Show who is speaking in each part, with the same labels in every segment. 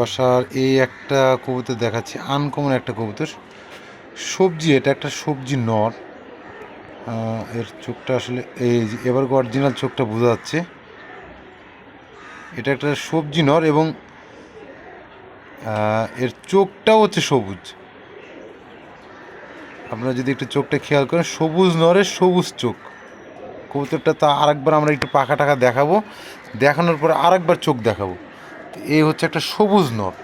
Speaker 1: বাসার এই একটা কবুতর দেখাচ্ছি আনকমন একটা কবুতর। সবজি, এটা একটা সবজি নর। এর চোখটা আসলে এই এবার অরিজিনাল চোখটা বোঝা যাচ্ছে। এটা একটা সবজি নর এবং এর চোখটাও হচ্ছে সবুজ। আপনারা যদি একটু চোখটা খেয়াল করেন, সবুজ নরের সবুজ চোখ। কবুতরটা তা আরেকবার আমরা একটু পাখা টাকা দেখাবো। দেখানোর পরে আরেকবার চোখ দেখাবো। এই হচ্ছে একটা সবুজ নর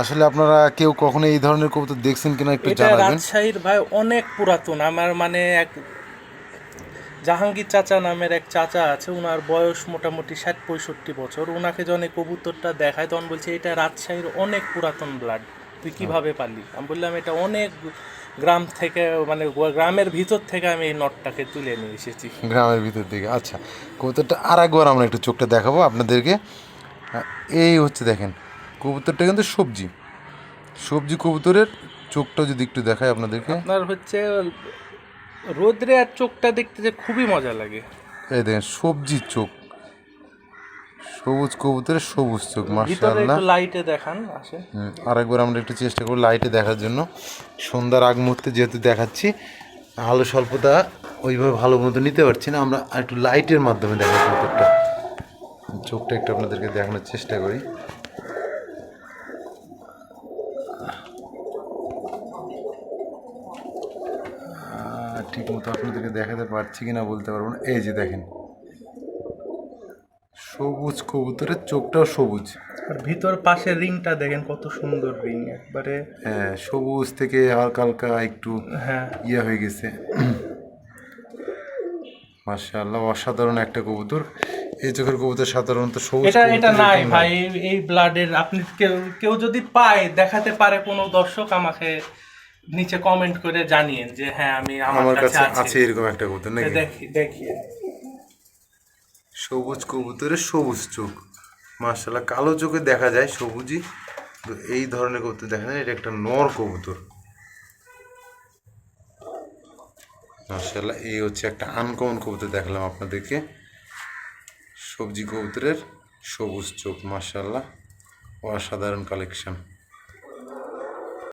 Speaker 1: আসলে আপনারা কেউ কখনো এই ধরনের কবুতর দেখছেন কিনা একটু জানাবেন।
Speaker 2: রাজশাহীর ভাই অনেক পুরাতন। আমার মানে এক জাহাঙ্গীর চাচা নামের এক চাচা আছে ওনার বয়স মোটামুটি ষাট পঁয়ষট্টি বছর। ওনাকে যখন এই কবুতরটা দেখায় তখন বলছে এটা রাজশাহীর অনেক পুরাতন ব্লাড তুই কীভাবে পারলি? আমি বললাম এটা অনেক গ্রাম থেকে মানে গ্রামের ভিতর থেকে আমি এই নটটাকে তুলে নিয়ে এসেছি।
Speaker 1: গ্রামের ভিতর দিকে আচ্ছা। কবুতরটা আর একবার আমরা একটু চোখটা দেখাবো আপনাদেরকে। এই হচ্ছে দেখেন কবুতরটা কিন্তু সবজি। সবজি কবুতরের চোখটা যদি একটু দেখায় আপনাদেরকে।
Speaker 2: আপনার হচ্ছে রোদ্রে আর চোখটা দেখতে যে খুবই মজা লাগে।
Speaker 1: এই দেখেন সবজি চোখ। সবুজ কবুতরের সবুজ চোখ মার্শাল্লাহ
Speaker 2: একটু লাইটে দেখান আসে।
Speaker 1: হুম, আরেকবার আমরা একটু চেষ্টা করব লাইটে দেখার জন্য। সন্ধ্যার আগ মুহূর্তে যেহেতু দেখাচ্ছি আলো স্বল্পতা ওইভাবে ভালো মতো নিতে পারছি না। আমরা একটু লাইটের মাধ্যমে দেখাই কবুতরটা। চোখটা একটু আপনাদেরকে দেখানোর চেষ্টা করি। ঠিক মতো আপনাদেরকে দেখাতে পারছি কিনা বলতে পারব না। এই যে দেখেন। সবুজ কবুতরের চোখটাও সবুজ।
Speaker 2: আর ভিতর পাশের রিংটা দেখেন কত সুন্দর রিং একবারে
Speaker 1: হ্যাঁ সবুজ থেকে হালকা হালকা একটু
Speaker 2: হ্যাঁ।
Speaker 1: ইয়ে হয়ে গেছে। মাশাআল্লাহ অসাধারণ একটা কবুতর। এই চোখের কবুতর সাধারণত সবুজ
Speaker 2: এটা এটা নাই ভাই এই- ব্লাডের আপনি কেউ কেউ যদি পায় দেখাতে পারে কোনো দর্শক আমাকে নিচে কমেন্ট করে জানিয়েন যে হ্যাঁ আমি
Speaker 1: আমার কাছে
Speaker 2: আছে
Speaker 1: এরকম একটা কবুতর নাকি?
Speaker 2: দেখি দেখি।
Speaker 1: সবুজ কবুতরের সবুজ চোখ। মাশাআল্লাহ, কালো চোখে দেখা যায় সবুজই। তো এই ধরনের কবুতর দেখা যায় এটা একটা নর কবুতর। মাশাআল্লাহ, এই হচ্ছে একটা আনকমন কবুতর দেখালাম আপনাদেরকে। সবজি কবুতরের সবুজ চোখ, মাশাআল্লাহ। অসাধারণ কালেকশন